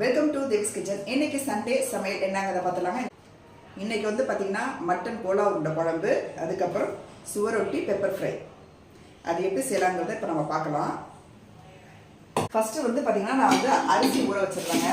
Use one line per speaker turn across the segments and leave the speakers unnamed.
Welcome to Dev's kitchen இன்னைக்கு Sunday சமையல் என்னங்கிறத பார்த்துலாங்க இன்னைக்கு வந்து பார்த்தீங்கன்னா மட்டன் கோலா உருண்டை குழம்பு அதுக்கப்புறம் சுவரொட்டி பெப்பர் ஃப்ரை அது எப்படி செய்யலாங்கிறத இப்போ நம்ம பார்க்கலாம். ஃபஸ்ட்டு வந்து பார்த்தீங்கன்னா நான் வந்து அரிசி ஊற வச்சிருக்கேங்க.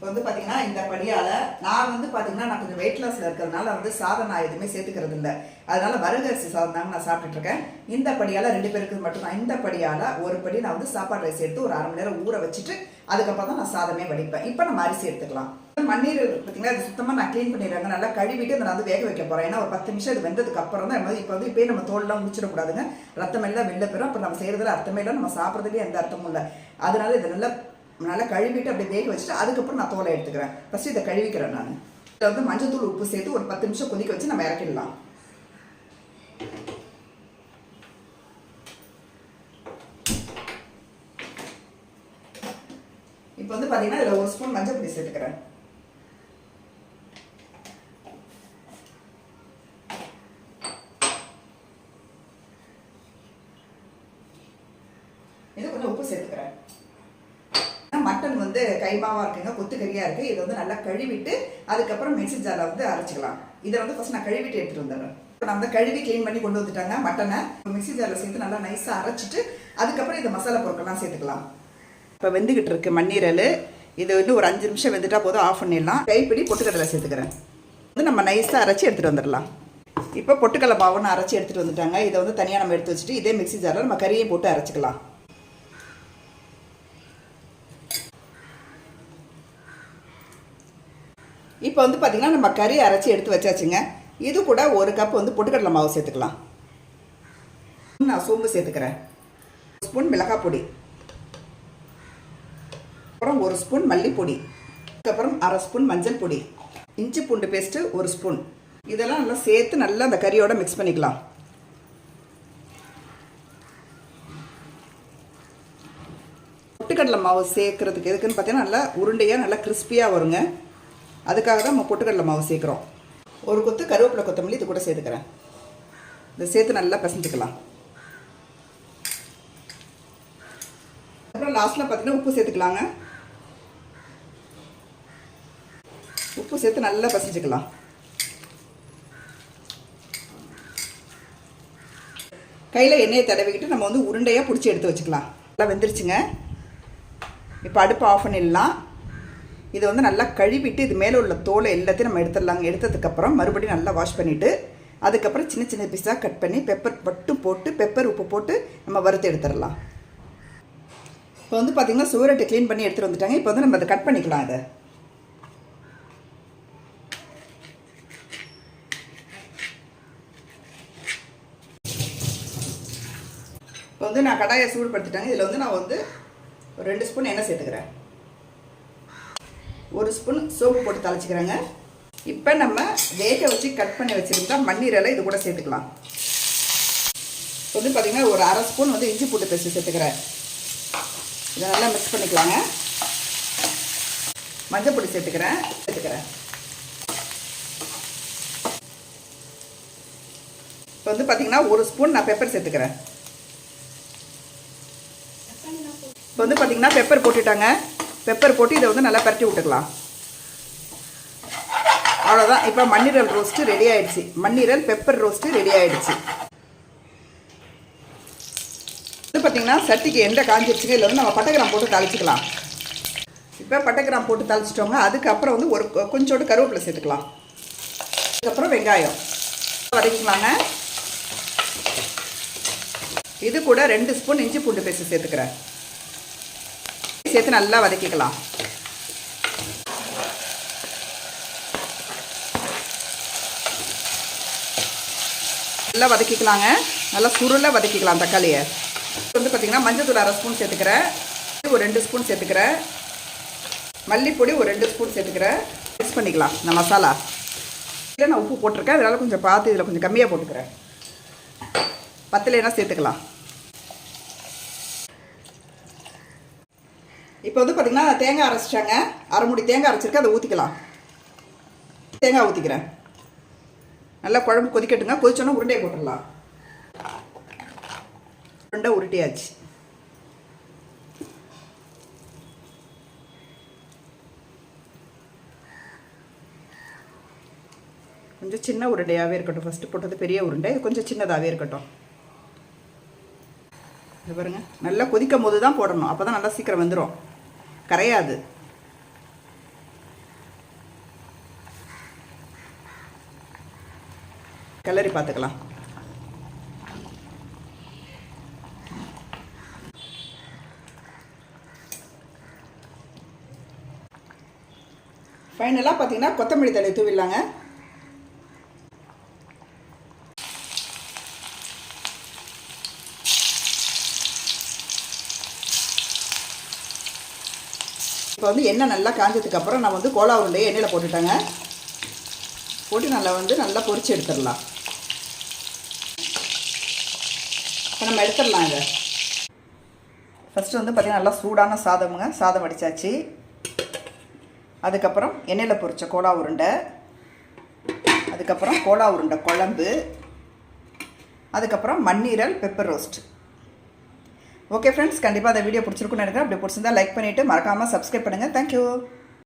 இப்போ வந்து பார்த்தீங்கன்னா இந்த படியால் நான் வந்து பார்த்தீங்கன்னா நான் கொஞ்சம் வெயிட் லாஸில் இருக்கிறதுனால வந்து சாதம் நான் எதுவுமே சேர்த்துக்கிறது இல்லை. அதனால் வரகரிசி சாதம் தாங்க நான் சாப்பிட்டுட்ருக்கேன் இந்த படியால் ரெண்டு பேருக்கு மட்டும் தான். இந்த படியால் ஒரு படி நான் வந்து சாப்பாடு ரைஸ் எடுத்து ஒரு அரை மணி நேரம் ஊற வச்சுட்டு அதுக்கப்புறம் தான் நான் சாதமே வடிப்பேன். இப்போ நம்ம அரிசி எடுத்துக்கலாம். மண்ணீர் பார்த்தீங்கன்னா அது சுத்தமாக நான் க்ளீன் பண்ணிடுறாங்க. நல்லா கழுவிட்டு அதை நான் வந்து வேக வைக்க போகிறேன் ஏன்னா ஒரு பத்து நிமிஷம் இது வெந்ததுக்கு அப்புறம் தான் இப்போ வந்து இப்போயே நம்ம தோல்லாம் முடிச்சிடக்கூடாதுங்க. ரத்தம் எல்லாம் வெளில போயிடும் அப்போ நம்ம செய்கிறதுல அர்த்தமே இல்லை. நம்ம சாப்பிட்றதுலேயே எந்த அர்த்தமும் இல்லை. அதனால இதை நல்லா நல்லா கழுவிட்டு அப்படியே வேக வச்சுட்டு அதுக்கப்புறம் நான் தோலை எடுத்துக்கிறேன். ஃபஸ்ட்டு இதை கழுவிக்கிறேன் நான். இதில் வந்து மஞ்சத்தூள் உப்பு சேர்த்து ஒரு பத்து நிமிஷம் கொதிக்க வச்சு நம்ம இறக்கிடலாம். இப்போ வந்து பார்த்தீங்கன்னா இதில் ஒரு ஸ்பூன் மஞ்சள் பொடி சேர்த்துக்கிறேன். இது கொஞ்சம் உப்பு சேர்த்துக்கிறேன். வந்து கைமாவாக இருக்குங்க கொத்துக்கறியாக இருக்குது இதை வந்து நல்லா கழுவிட்டு அதுக்கப்புறம் மிக்ஸி ஜாரில் வந்து அரைச்சிக்கலாம். இதை வந்து ஃபஸ்ட் நான் கழுவிட்டு எடுத்துகிட்டு வந்துடுறேன். இப்போ நான் வந்து கழுவி க்ளீன் பண்ணி கொண்டு வந்துட்டாங்க மட்டனை. மிக்ஸி ஜாரில் சேர்த்து நல்லா நைஸாக அரைச்சிட்டு அதுக்கப்புறம் இந்த மசாலா பொருட்கள்லாம் சேர்த்துக்கலாம். இப்போ வெந்துக்கிட்டு இருக்கு மண்ணீரல். இது வந்து ஒரு அஞ்சு நிமிஷம் வெந்துட்டால் போதும் ஆஃப் பண்ணிடலாம். கைப்பிடி பொட்டுக்கடலை சேர்த்துக்கிறேன். வந்து நம்ம நைஸாக அரைச்சி எடுத்துகிட்டு வந்துடலாம். இப்போ பொட்டுக்கடலை மாவுன்னு அரைச்சி எடுத்துகிட்டு வந்துட்டாங்க. இதை வந்து தனியாக நம்ம எடுத்து வச்சுட்டு இதே மிக்ஸி ஜாரில் நம்ம கறியை போட்டு அரைச்சிக்கலாம். இப்போ வந்து பார்த்திங்கன்னா நம்ம கறி அரைச்சி எடுத்து வச்சாச்சுங்க. இது கூட ஒரு கப் வந்து பொட்டுக்கடலை மாவு சேர்த்துக்கலாம். நான் சோம்பு சேர்த்துக்கிறேன். ஒரு ஸ்பூன் மிளகாய் பொடி. அப்புறம் ஒரு ஸ்பூன் மல்லிப்பொடி. அதுக்கப்புறம் அரை ஸ்பூன் மஞ்சள் பொடி. இஞ்சி பூண்டு பேஸ்ட்டு ஒரு ஸ்பூன். இதெல்லாம் நல்லா சேர்த்து நல்லா அந்த கறியோட மிக்ஸ் பண்ணிக்கலாம். பொட்டுக்கடலை மாவு சேர்க்குறதுக்கு எதுக்குன்னு பார்த்தீங்கன்னா நல்லா உருண்டையாக நல்லா கிறிஸ்பியாக வருங்க. அதுக்காக தான் நம்ம பொட்டுக்கடலை மாவு சேர்க்குறோம். ஒரு கொத்து கருவேப்பிலை கொத்தமல்லி இது கூட சேர்த்துக்கிறேன். இதை சேர்த்து நல்லா பிசைஞ்சுக்கலாம். அப்புறம் லாஸ்ட்டில் பார்த்தீங்கன்னா உப்பு சேர்த்துக்கலாங்க. உப்பு சேர்த்து நல்லா பசிச்சுக்கலாம் கையில் எண்ணெயை தடவிக்கிட்டு நம்ம வந்து உருண்டையாக பிடிச்சி எடுத்து வச்சுக்கலாம். நல்லா வெந்துருச்சுங்க. இப்போ அடுப்பு ஆஃப் பண்ணிடலாம். இதை வந்து நல்லா கழுவிட்டு இது மேலே உள்ள தோலை எல்லாத்தையும் நம்ம எடுத்துடலாங்க. எடுத்ததுக்கப்புறம் மறுபடியும் நல்லா வாஷ் பண்ணிவிட்டு அதுக்கப்புறம் சின்ன சின்ன பீஸாக கட் பண்ணி பெப்பர் மட்டும் போட்டு பெப்பர் உப்பு போட்டு நம்ம வறுத்து எடுத்துடலாம். இப்போ வந்து பார்த்திங்கன்னா சுவரட்டை க்ளீன் பண்ணி எடுத்துகிட்டு வந்துட்டாங்க. இப்போ வந்து நம்ம அதை கட் பண்ணிக்கலாம் அதை இப்போ வந்து நான் கடாயை சூடுபடுத்திட்டாங்க. இதில் வந்து நான் வந்து ஒரு ரெண்டு ஸ்பூன் எண்ணெய் சேர்த்துக்கிறேன். ஒரு ஸ்பூன் சோப்பு போட்டு தலைச்சிக்கிறேங்க இப்போ நம்ம வேக வச்சு கட் பண்ணி வச்சுருந்தா மண்ணீரலை இது கூட சேர்த்துக்கலாம். இப்போ வந்து பார்த்திங்கன்னா ஒரு அரை ஸ்பூன் வந்து இஞ்சி பூட்டு பேஸ்ட் சேர்த்துக்கிறேன். இதை நல்லா மிக்ஸ் பண்ணிக்கலாங்க. மஞ்சள் பொடி சேர்த்துக்கிறேன். சேர்த்துக்கிறேன். இப்போ வந்து பார்த்திங்கன்னா ஒரு ஸ்பூன் நான் பெப்பர் சேர்த்துக்கிறேன். இப்போ வந்து பார்த்திங்கன்னா பெப்பர் போட்டுட்டாங்க. பெப்பர் போட்டு இதை வந்து நல்லா பரட்டி விட்டுக்கலாம். அவ்வளோதான் இப்போ மண்ணீரல் ரோஸ்ட்டு ரெடி ஆயிடுச்சு. மண்ணீரல் பெப்பர் ரோஸ்ட்டு ரெடி ஆயிடுச்சு. இது பார்த்திங்கன்னா சட்டிக்கு எந்த காஞ்சிருச்சுங்க இதில் வந்து நம்ம பட்டகிராம் போட்டு தாளிச்சிக்கலாம். இப்போ பட்டகிராம் போட்டு தாளிச்சிட்டோங்க அதுக்கப்புறம் வந்து ஒரு கொஞ்சோண்டு கருவேப்பிலை சேர்த்துக்கலாம். அதுக்கப்புறம் வெங்காயம். வதக்கிக்கலாங்க. இது கூட ரெண்டு ஸ்பூன் இஞ்சி பூண்டு பேஸ்ட் சேர்த்துக்கிறேன். சேர்த்து நல்லா வதக்கிக்கலாம். நல்லா வதக்கிக்கலாங்க. நல்லா சுருளை வதக்கிக்கலாம் தக்காளியை. வந்து பார்த்திங்கன்னா மஞ்சத்தூள் அரை ஸ்பூன் சேர்த்துக்கிறேன். ஒரு ரெண்டு ஸ்பூன் சேர்த்துக்கிறேன். மல்லிப்பொடி ஒரு ரெண்டு ஸ்பூன் சேர்த்துக்கிறேன். மிக்ஸ் பண்ணிக்கலாம். இந்த மசாலா. இல்லை நான் உப்பு போட்டிருக்கேன். அதனால் கொஞ்சம் பார்த்து இதில் கொஞ்சம் கம்மியாக போட்டுக்கிறேன். பத்துலேனா சேர்த்துக்கலாம். இப்போ வந்து பார்த்திங்கன்னா தேங்காய் அரைச்சிட்டாங்க. அரைமுடி தேங்காய் அரைச்சிருக்கு. அதை ஊற்றிக்கலாம் தேங்காய் ஊற்றிக்கிறேன் நல்லா குழம்பு கொதிக்கட்டுங்க. கொதிச்சோன்னா உருண்டையை போட்டுடலாம். உருண்டை உருட்டியாச்சு. கொஞ்சம் சின்ன உருண்டையாகவே இருக்கட்டும். ஃபஸ்ட்டு போட்டது பெரிய உருண்டை. கொஞ்சம் சின்னதாகவே இருக்கட்டும். இது பாருங்கள் நல்லா கொதிக்கும் போது தான் போடணும். அப்போ தான் நல்லா சீக்கிரம் வந்துடும் கரையாது. கிளறி பார்த்துக்கலாம். ஃபைனலாக பார்த்தீங்கன்னா கொத்தமல்லி தழை தூவிடலாங்க. இப்போ வந்து எண்ணெய் நல்லா காஞ்சதுக்கப்புறம் நான் வந்து கோலா உருண்டையை எண்ணெயில் போட்டுட்டேங்க. போட்டு நல்லா வந்து நல்லா பொரிச்சு எடுத்துடலாம். இப்போ நம்ம எடுத்துடலாம் இதை. ஃபஸ்ட்டு வந்து பார்த்திங்கன்னா நல்லா சூடான சாதமுங்க. சாதம் அடித்தாச்சு அதுக்கப்புறம் எண்ணெயில் பொரிச்ச கோலா உருண்டை. அதுக்கப்புறம் கோலா உருண்டை குழம்பு. அதுக்கப்புறம் மண்ணீரல் பெப்பர் ரோஸ்ட் ஓகே ஃப்ரெண்ட்ஸ் கண்டிப்பாக அந்த வீடியோ பிடிச்சிருக்குன்னு நினைக்கிறேன். அப்படி பிடிச்சிருந்தா லைக் பண்ணிவிட்டு மறக்காமல் சப்ஸ்கிரைப் பண்ணுங்கள் தேங்க்யூ